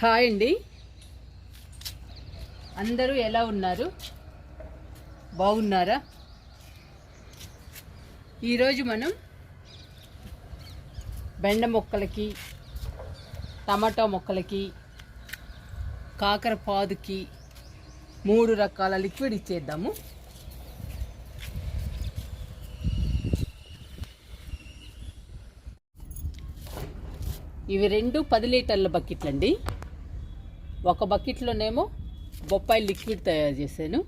Hi అండి. అందరూ ఎలా ఉన్నారు? బాగున్నారా? ఈరోజు మనం బెండ మొక్కలకి టమాటా మొక్కలకి కాకర పాదుకి మూడు రకాల లిక్విడ్ ఇచ్చేద్దాము. ఇవి రెండు పది లీటర్ల బకెట్లు అండి ఒక బకెట్లోనేమో బొప్పాయి లిక్విడ్ తయారు చేశాను.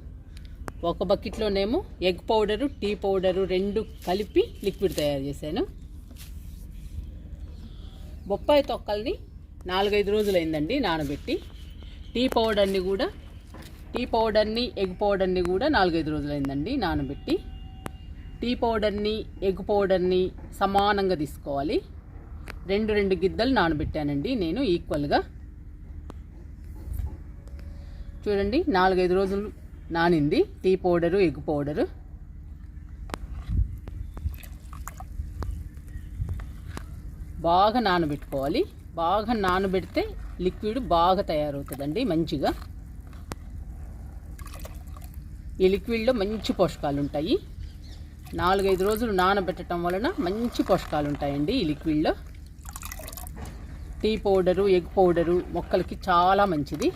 ఒక బకెట్లోనేమో ఎగ్ పౌడరు టీ పౌడరు రెండు కలిపి లిక్విడ్ తయారు చేశాను. బొప్పాయి తొక్కల్ని నాలుగైదు రోజులైందండి నానబెట్టి. టీ పౌడర్ని కూడా టీ పౌడర్ని ఎగ్ పౌడర్ని కూడా నాలుగైదు రోజులైందండి నానబెట్టి. టీ పౌడర్ని ఎగ్ పౌడర్ని సమానంగా తీసుకోవాలి. రెండు రెండు గిద్దలు నానబెట్టానండి నేను ఈక్వల్గా. చూడండి నాలుగైదు రోజులు నానింది. Tea powder egg powder. బాగా నానబెట్టుకోవాలి. బాగా నానబెడితే లిక్విడ్ బాగా తయారవుతుందండి మంచిగా. ఈ లిక్విడ్లో మంచి పోషకాలు ఉంటాయి నాలుగైదు రోజులు నానబెట్టడం వలన మంచి పోషకాలు ఉంటాయండి ఈ లిక్విడ్లో. టీ పౌడరు ఎగ్ పౌడరు మొక్కలకి చాలా మంచిది.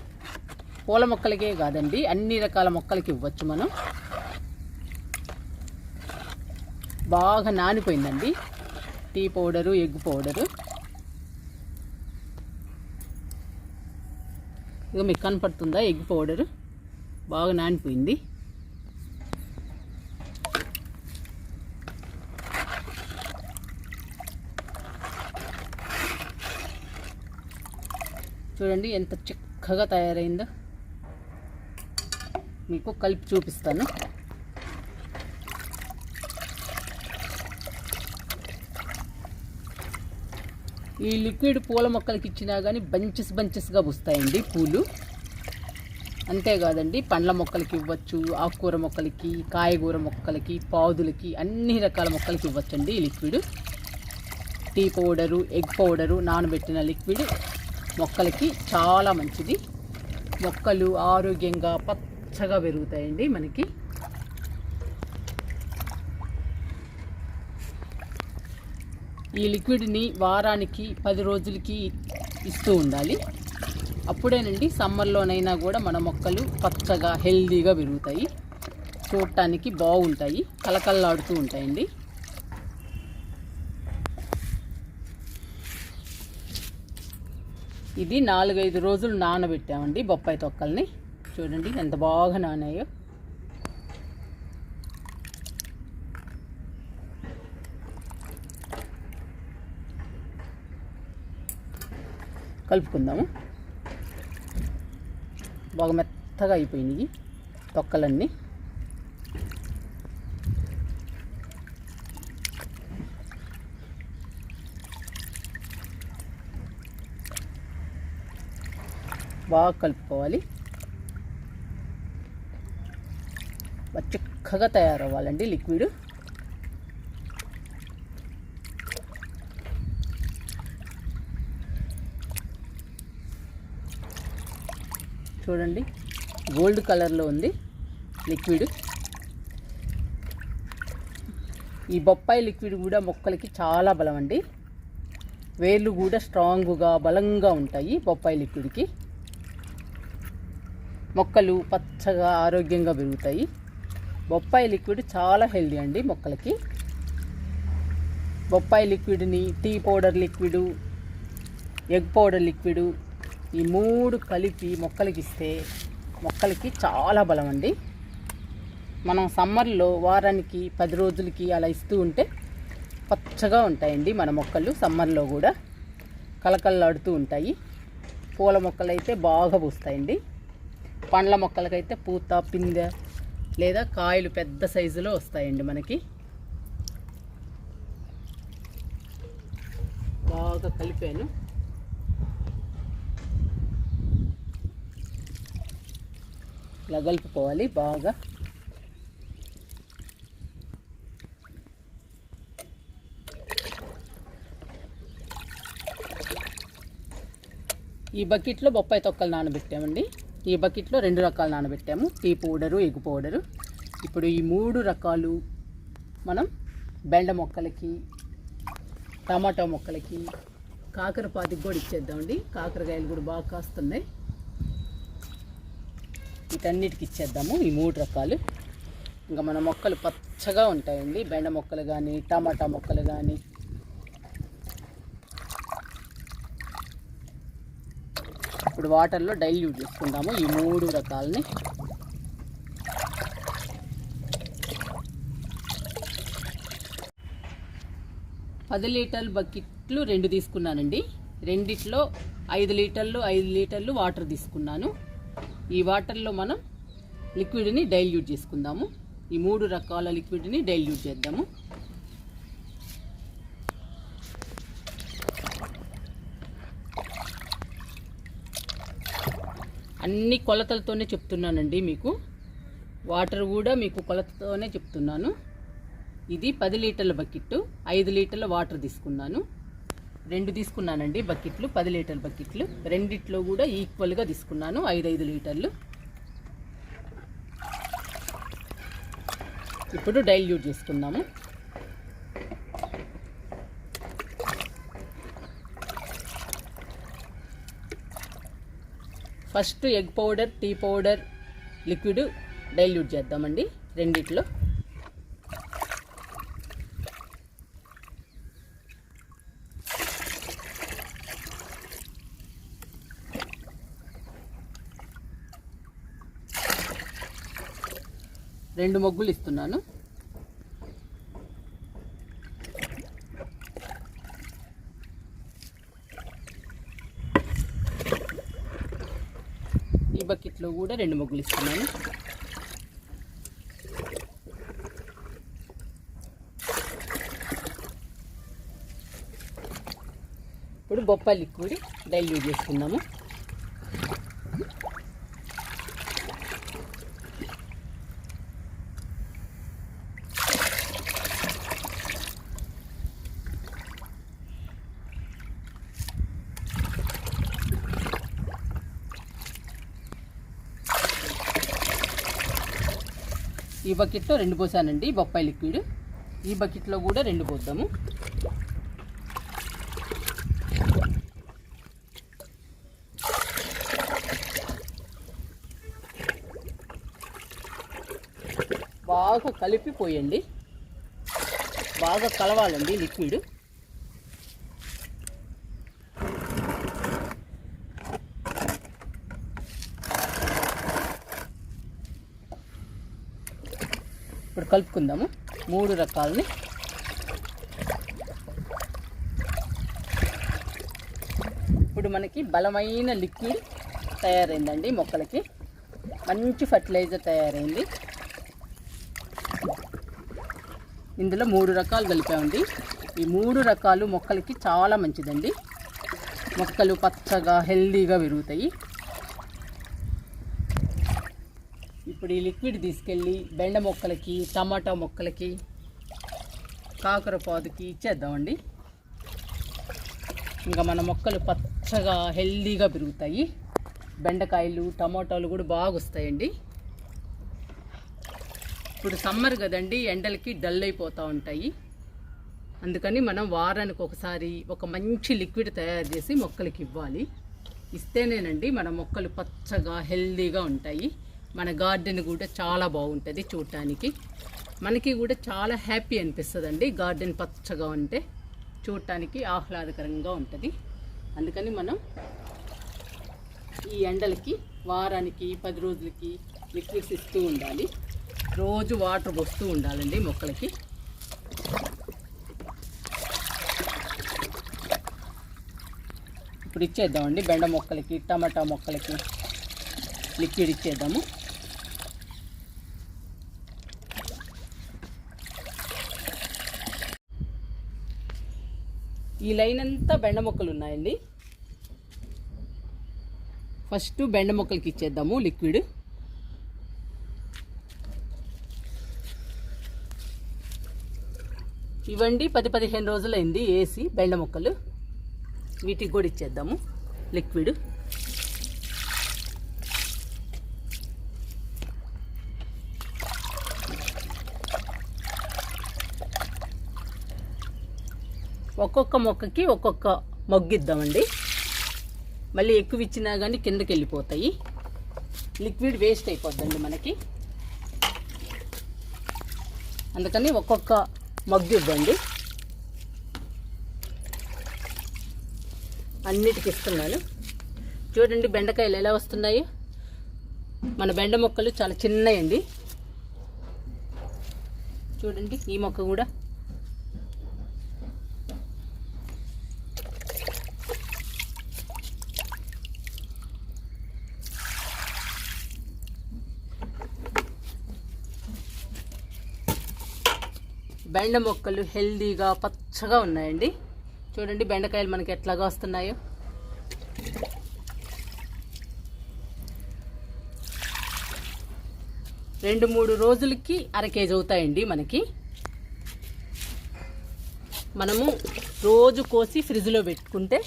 పూల మొక్కలకే కాదండి అన్ని రకాల మొక్కలకి ఇవ్వచ్చు మనం. బాగా నానిపోయిందండి. Tea powder egg powder. ఇక మీకు కనపడుతుందా ఎగ్ పౌడరు? బాగా నానిపోయింది. చూడండి ఎంత చిక్కగా తయారైందో. మీకు కలిపి చూపిస్తాను. ఈ లిక్విడ్ పూల మొక్కలకి ఇచ్చినా కానీ బంచెస్ బంచెస్గా వస్తాయండి పూలు. అంతేకాదండి పండ్ల మొక్కలకి ఇవ్వచ్చు ఆకుకూర మొక్కలకి కాయగూర మొక్కలకి పాదులకి అన్ని రకాల మొక్కలకి ఇవ్వచ్చండి ఈ liquid. Tea powder egg powder నానబెట్టిన లిక్విడ్ మొక్కలకి చాలా మంచిది. మొక్కలు ఆరోగ్యంగా పచ్చగా పెరుగుతాయండి మనకి. ఈ లిక్విడ్ని వారానికి పది రోజులకి ఇస్తూ ఉండాలి. అప్పుడేనండి సమ్మర్లోనైనా కూడా మన మొక్కలు పచ్చగా హెల్దీగా పెరుగుతాయి. చూడటానికి బాగుంటాయి. కలకల్లాడుతూ ఉంటాయండి. ఇది నాలుగైదు రోజులు నానబెట్టామండి బొప్పాయి తొక్కల్ని. చూడండి ఎంత బాగా నానాయో. కలుపుకుందాము. బాగా మెత్తగా అయిపోయినాయి తొక్కలన్నీ. బాగా కలుపుకోవాలి బాగా చిక్కగా తయారవ్వాలండి లిక్విడ్. చూడండి గోల్డ్ కలర్లో ఉంది లిక్విడ్. ఈ బొప్పాయి లిక్విడ్ కూడా మొక్కలకి చాలా బలం అండి. వేర్లు కూడా స్ట్రాంగ్గా బలంగా ఉంటాయి బొప్పాయి లిక్విడ్కి. మొక్కలు పచ్చగా ఆరోగ్యంగా పెరుగుతాయి. బొప్పాయి లిక్విడ్ చాలా హెల్దీ అండి మొక్కలకి. బొప్పాయి లిక్విడ్ని tea powder liquid egg powder liquid ఈ మూడు కలిపి మొక్కలకి ఇస్తే మొక్కలకి చాలా బలం అండి. మనం సమ్మర్లో వారానికి పది రోజులకి అలా ఇస్తూ ఉంటే పచ్చగా ఉంటాయండి మన మొక్కలు సమ్మర్లో కూడా. కలకల్లాడుతూ ఉంటాయి. పూల మొక్కలు అయితే బాగా పూస్తాయండి. పండ్ల మొక్కలకైతే పూత పిందె లేదా కాయలు పెద్ద సైజులో వస్తాయండి మనకి. బాగా కలిపాను. ఇలా కలుపుకోవాలి బాగా. ఈ బకెట్లో బొప్పాయి తొక్కలు నానబెట్టామండి. ఈ బకెట్లో రెండు రకాలు నానబెట్టాము. Tea powder egg powder. ఇప్పుడు ఈ మూడు రకాలు మనం బెండ మొక్కలకి టమాటా మొక్కలకి కాకరపాతికి కూడా ఇచ్చేద్దామండి. కాకరకాయలు కూడా బాగా కాస్తున్నాయి. వీటన్నిటికి ఇచ్చేద్దాము. ఈ మూడు రకాలు. ఇంకా మన మొక్కలు పచ్చగా ఉంటాయండి. బెండ మొక్కలు కానీ టమాటా మొక్కలు కానీ ఇప్పుడు వాటర్లో డైల్యూట్ చేసుకుందాము ఈ మూడు రకాలని పది లీటర్ల బకెట్లు రెండు తీసుకున్నానండి. రెండిట్లో ఐదు లీటర్లు ఐదు లీటర్లు వాటర్ తీసుకున్నాను. ఈ వాటర్లో మనం లిక్విడ్ని డైల్యూట్ చేసుకుందాము. ఈ మూడు రకాల లిక్విడ్ని డైల్యూట్ చేద్దాము. అన్ని కొలతలతోనే చెప్తున్నానండి మీకు. వాటర్ కూడా మీకు కొలతతోనే చెప్తున్నాను. ఇది పది లీటర్ల బకెట్ ఐదు లీటర్ల వాటర్ తీసుకున్నాను. రెండు తీసుకున్నానండి బకెట్లు పది లీటర్ల బకెట్లు. రెండిట్లో కూడా ఈక్వల్గా తీసుకున్నాను ఐదు ఐదు లీటర్లు. ఇప్పుడు డైల్యూట్ చేసుకున్నాము first egg powder tea powder liquid dilute చేద్దామండి రెండిట్లో. రెండు మొగ్గులు ఇస్తున్నాను. ఈ బకెట్లో కూడా రెండు మొగ్గులు ఇస్తున్నాను. ఇప్పుడు బొప్పాయి లిక్విడ్ డైల్యూట్ చేసుకుందాము. ఈ బకెట్లో రెండు పోసానండి బొప్పాయి లిక్విడ్. ఈ బకెట్లో కూడా రెండు పోద్దాము. బాగా కలిపి పోయండి బాగా కలవాలండి లిక్విడ్ ఇప్పుడు కలుపుకుందాము. మూడు రకాలని. ఇప్పుడు మనకి బలమైన లిక్విడ్ తయారైందండి మొక్కలకి. మంచి ఫర్టిలైజర్ తయారైంది. ఇందులో మూడు రకాలు కలిపామండి. ఈ మూడు రకాలు మొక్కలకి చాలా మంచిదండి. మొక్కలు పచ్చగా హెల్దీగా పెరుగుతాయి. ఇప్పుడు ఈ లిక్విడ్ తీసుకెళ్ళి బెండ మొక్కలకి టమాటా మొక్కలకి కాకరపాదుకి ఇచ్చేద్దామండి. ఇంకా మన మొక్కలు పచ్చగా హెల్దీగా పెరుగుతాయి. బెండకాయలు టమాటాలు కూడా బాగా వస్తాయండి ఇప్పుడు సమ్మర్ కదండి ఎండలకి డల్ అయిపోతూ ఉంటాయి. అందుకని మనం వారానికి ఒకసారి ఒక మంచి లిక్విడ్ తయారు చేసి మొక్కలకి ఇవ్వాలి. ఇస్తేనేనండి మన మొక్కలు పచ్చగా హెల్దీగా ఉంటాయి. మన గార్డెన్ కూడా చాలా బాగుంటుంది చూడటానికి మనకి కూడా చాలా హ్యాపీ అనిపిస్తుందండి. గార్డెన్ పచ్చగా ఉంటే చూడటానికి ఆహ్లాదకరంగా ఉంటుంది. అందుకని మనం ఈ ఎండలకి వారానికి పది రోజులకి లిక్విడ్స్ ఇస్తూ ఉండాలి. రోజు వాటర్ పోస్తూ ఉండాలండి మొక్కలకి. ఇప్పుడు ఇచ్చేద్దామండి బెండ మొక్కలకి టమాటా మొక్కలకి లిక్విడ్ ఇచ్చేద్దాము. ఈ లైన్ అంతా బెండ మొక్కలు ఉన్నాయండి. ఫస్ట్ బెండ మొక్కలకి ఇచ్చేద్దాము లిక్విడ్. ఇవ్వండి పది పదిహేను రోజులైంది ఏసీ బెండ మొక్కలు. వీటికి కూడా ఇచ్చేద్దాము లిక్విడ్. ఒక్కొక్క మొక్కకి ఒక్కొక్క మొగ్గు ఇద్దామండి మళ్ళీ ఎక్కువ ఇచ్చినా కానీ కిందకి వెళ్ళిపోతాయి లిక్విడ్ వేస్ట్ అయిపోద్దండి మనకి. అందుకని ఒక్కొక్క మగ్గు ఇవ్వండి. అన్నిటికి ఇస్తున్నాను. చూడండి బెండకాయలు ఎలా వస్తున్నాయి. మన బెండ మొక్కలు చాలా చిన్నయండి. చూడండి ఈ మొక్క కూడా బెండ మొక్కలు హెల్దీగా పచ్చగా ఉన్నాయండి. చూడండి బెండకాయలు మనకి ఎట్లాగా వస్తున్నాయో. రెండు మూడు రోజులకి అర కేజీ అవుతాయండి మనకి. మనము రోజు కోసి ఫ్రిడ్జ్లో పెట్టుకుంటే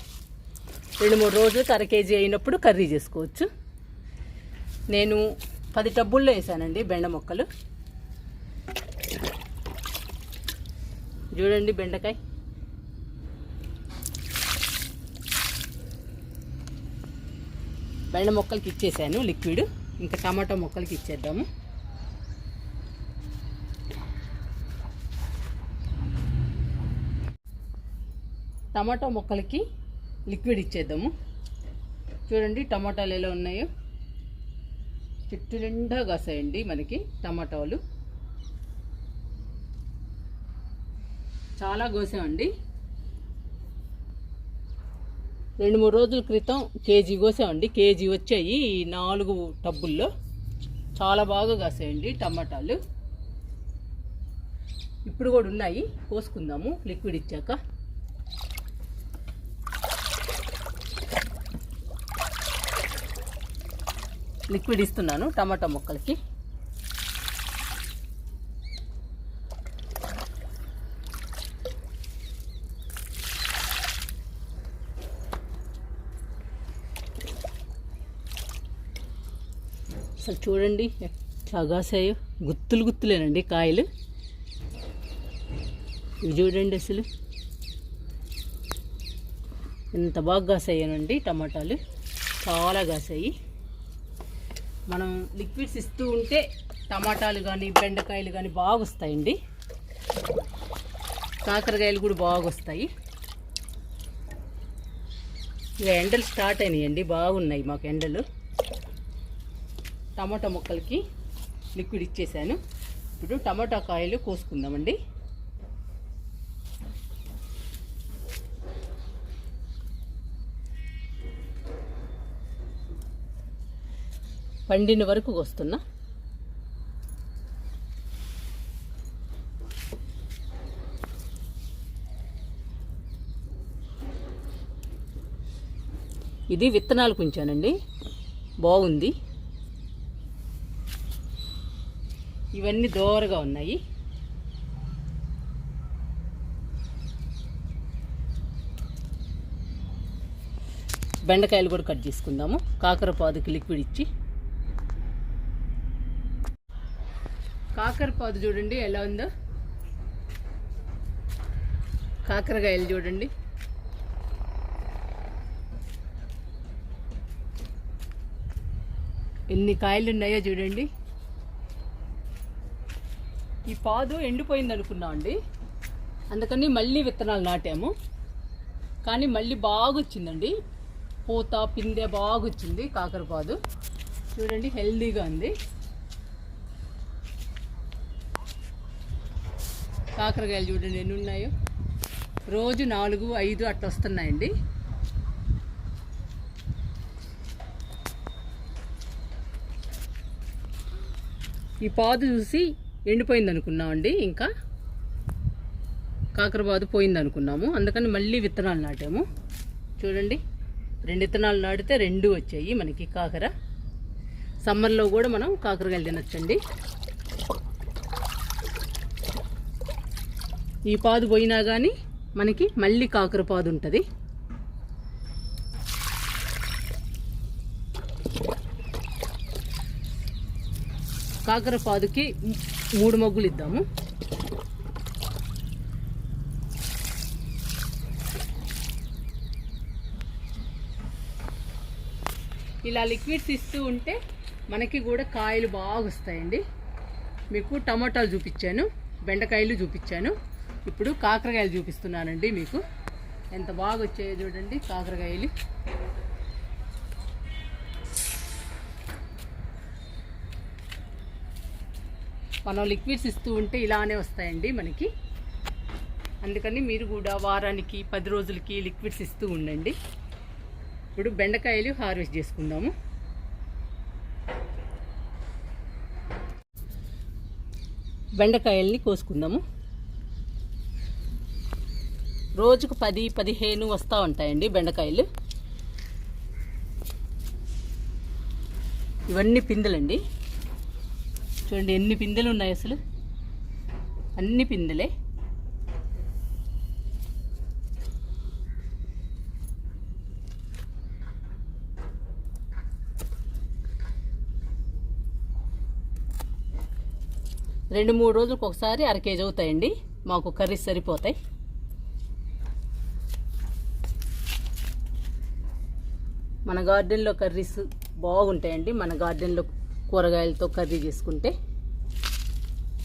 రెండు మూడు రోజులకి అర కేజీ అయినప్పుడు కర్రీ చేసుకోవచ్చు. నేను పది టబ్బుల్లో వేసానండి బెండ మొక్కలు. చూడండి బెండకాయ. బెండ మొక్కలకి ఇచ్చేసాను లిక్విడ్. ఇంకా టమాటో మొక్కలకి ఇచ్చేద్దాము. టమాటో మొక్కలకి లిక్విడ్ ఇచ్చేద్దాము. చూడండి టమాటాలు ఎలా ఉన్నాయో. చెట్టు నిండా కాసాయండి మనకి టమాటాలు. చాలా కోసామండి రెండు మూడు రోజుల క్రితం కేజీ కోసామండి కేజీ వచ్చాయి ఈ నాలుగు టబ్బుల్లో. చాలా బాగా కాసాయండి టమాటాలు. ఇప్పుడు కూడా ఉన్నాయి. కోసుకుందాము. లిక్విడ్ ఇచ్చాక. లిక్విడ్ ఇస్తున్నాను టమాటా మొక్కలకి. అసలు చూడండి ఎట్లా కాసాయో గుత్తులు గుత్తులేనండి కాయలు. ఇవి చూడండి అసలు. ఎంత బాగా కాసాయనండి టమాటాలు. చాలా కాసాయి మనం లిక్విడ్స్ ఇస్తూ ఉంటే టమాటాలు కానీ బెండకాయలు కానీ బాగా వస్తాయండి. కాకరకాయలు కూడా బాగా వస్తాయి. ఇక ఎండలు స్టార్ట్ అయినాయండి బాగున్నాయి మాకు ఎండలు. టమాటా మొక్కలకి లిక్విడ్ ఇచ్చేసాను. ఇప్పుడు టమాటా కాయలు కోసుకుందామండి. పండిన వరకు కోస్తున్నా. ఇది విత్తనాలు కుంచానండి. బాగుంది. ఇవన్నీ దోరగా ఉన్నాయి. బెండకాయలు కూడా కట్ చేసుకుందాము. కాకరపాదుకి లిక్విడ్ ఇచ్చి. కాకరపాదు చూడండి ఎలా ఉందో. కాకరకాయలు చూడండి. ఎన్ని కాయలు ఉన్నాయో చూడండి. ఈ పాదు ఎండిపోయింది అనుకున్నాం అండి. అందుకని మళ్ళీ విత్తనాలు నాటాము. కానీ మళ్ళీ బాగా వచ్చిందండి పూత పిందె బాగా వచ్చింది కాకరపాదు చూడండి హెల్దీగా ఉంది. కాకరకాయలు చూడండి ఎన్ని ఉన్నాయో. రోజు నాలుగు ఐదు అట్లా వస్తున్నాయండి. ఈ పాదు చూసి ఎండిపోయింది అనుకున్నామండి ఇంకా. కాకరపాదు పోయింది అనుకున్నాము అందుకని మళ్ళీ విత్తనాలు నాటాము. చూడండి రెండు విత్తనాలు నాటితే రెండు వచ్చాయి మనకి కాకర. సమ్మర్లో కూడా మనం కాకరకాయలు తినొచ్చండి. ఈ పాదు పోయినా కానీ మనకి మళ్ళీ కాకర పాదు ఉంటుంది. కాకర పాదుకి మూడు మొగ్గులు ఇద్దాము. ఇలా లిక్విడ్స్ ఇస్తూ ఉంటే మనకి కూడా కాయలు బాగా వస్తాయండి. మీకు టమాటాలు చూపించాను బెండకాయలు చూపించాను. ఇప్పుడు కాకరకాయలు చూపిస్తున్నానండి మీకు. ఎంత బాగా వచ్చాయో చూడండి కాకరకాయలు. మనం లిక్విడ్స్ ఇస్తూ ఉంటే ఇలానే వస్తాయండి మనకి. అందుకని మీరు కూడా వారానికి పది రోజులకి లిక్విడ్స్ ఇస్తూ ఉండండి. ఇప్పుడు బెండకాయలు హార్వెస్ట్ చేసుకుందాము. బెండకాయల్ని కోసుకుందాము. రోజుకు పది పదిహేను వస్తూ ఉంటాయండి బెండకాయలు. ఇవన్నీ పిందెలండి. చూడండి ఎన్ని పిందెలు ఉన్నాయి అసలు? అన్ని పిందెలే. రెండు మూడు రోజులకు ఒకసారి అర కేజీ అవుతాయండి. మాకు కర్రీస్ సరిపోతాయి. మన గార్డెన్లో కర్రీస్ బాగుంటాయండి. మన గార్డెన్లో కూరగాయలతో కర్రీ చేసుకుంటే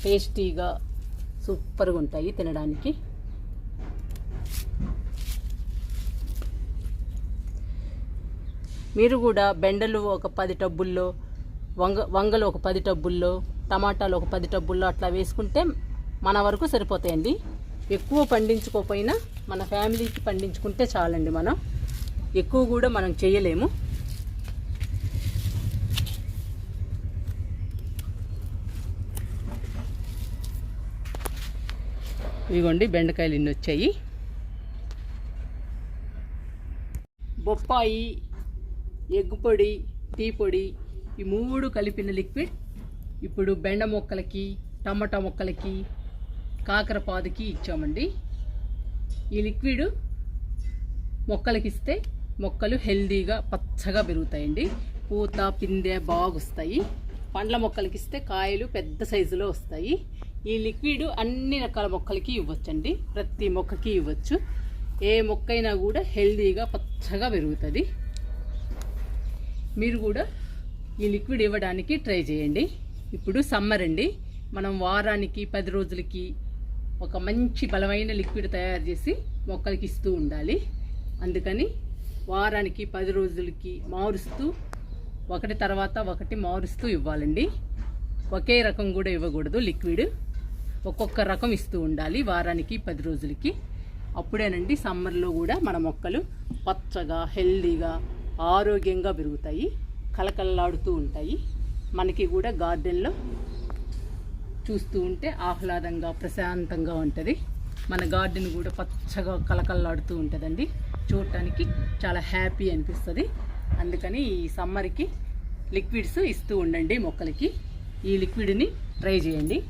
టేస్టీగా సూపర్గా ఉంటాయి తినడానికి. మీరు కూడా బెండలు ఒక పది టబ్బుల్లో వంగ వంగలు ఒక పది టబ్బుల్లో టమాటాలు ఒక పది టబ్బుల్లో అట్లా వేసుకుంటే మన వరకు సరిపోతాయండి. ఎక్కువ పండించుకోకపోయినా మన ఫ్యామిలీకి పండించుకుంటే చాలండి మనం. ఎక్కువ కూడా మనం చేయలేము. ఇదిగోండి బెండకాయలు ఇన్ని వచ్చాయి. బొప్పాయి ఎగ్గు పొడి టీ పొడి ఈ మూడు కలిపిన లిక్విడ్ ఇప్పుడు బెండ మొక్కలకి టమాటా మొక్కలకి కాకరపాదుకి ఇచ్చామండి. ఈ లిక్విడ్ మొక్కలకి ఇస్తే మొక్కలు హెల్దీగా పచ్చగా పెరుగుతాయండి. పూత పిందె బాగొస్తాయి. పండ్ల మొక్కలకి ఇస్తే కాయలు పెద్ద సైజులో వస్తాయి. ఈ లిక్విడ్ అన్ని రకాల మొక్కలకి ఇవ్వచ్చండి. ప్రతి మొక్కకి ఇవ్వచ్చు. ఏ మొక్క అయినా కూడా హెల్దీగా పచ్చగా పెరుగుతుంది. మీరు కూడా ఈ లిక్విడ్ ఇవ్వడానికి ట్రై చేయండి. ఇప్పుడు సమ్మర్ అండి. మనం వారానికి పది రోజులకి ఒక మంచి బలమైన లిక్విడ్ తయారు చేసి మొక్కలకి ఇస్తూ ఉండాలి. అందుకని వారానికి పది రోజులకి మారుస్తూ ఒకటి తర్వాత ఒకటి మారుస్తూ ఇవ్వాలండి. ఒకే రకం కూడా ఇవ్వకూడదు లిక్విడ్ ఒక్కొక్క రకం ఇస్తూ ఉండాలి వారానికి పది రోజులకి. అప్పుడేనండి సమ్మర్లో కూడా మన మొక్కలు పచ్చగా హెల్దీగా ఆరోగ్యంగా పెరుగుతాయి కలకల్లాడుతూ ఉంటాయి. మనకి కూడా గార్డెన్లో చూస్తూ ఉంటే ఆహ్లాదంగా ప్రశాంతంగా ఉంటుంది. మన గార్డెన్ కూడా పచ్చగా కలకల్లాడుతూ ఉంటుందండి. చూడటానికి చాలా హ్యాపీ అనిపిస్తుంది. అందుకని ఈ సమ్మర్కి లిక్విడ్స్ ఇస్తూ ఉండండి మొక్కలకి. ఈ లిక్విడ్ని ట్రై చేయండి.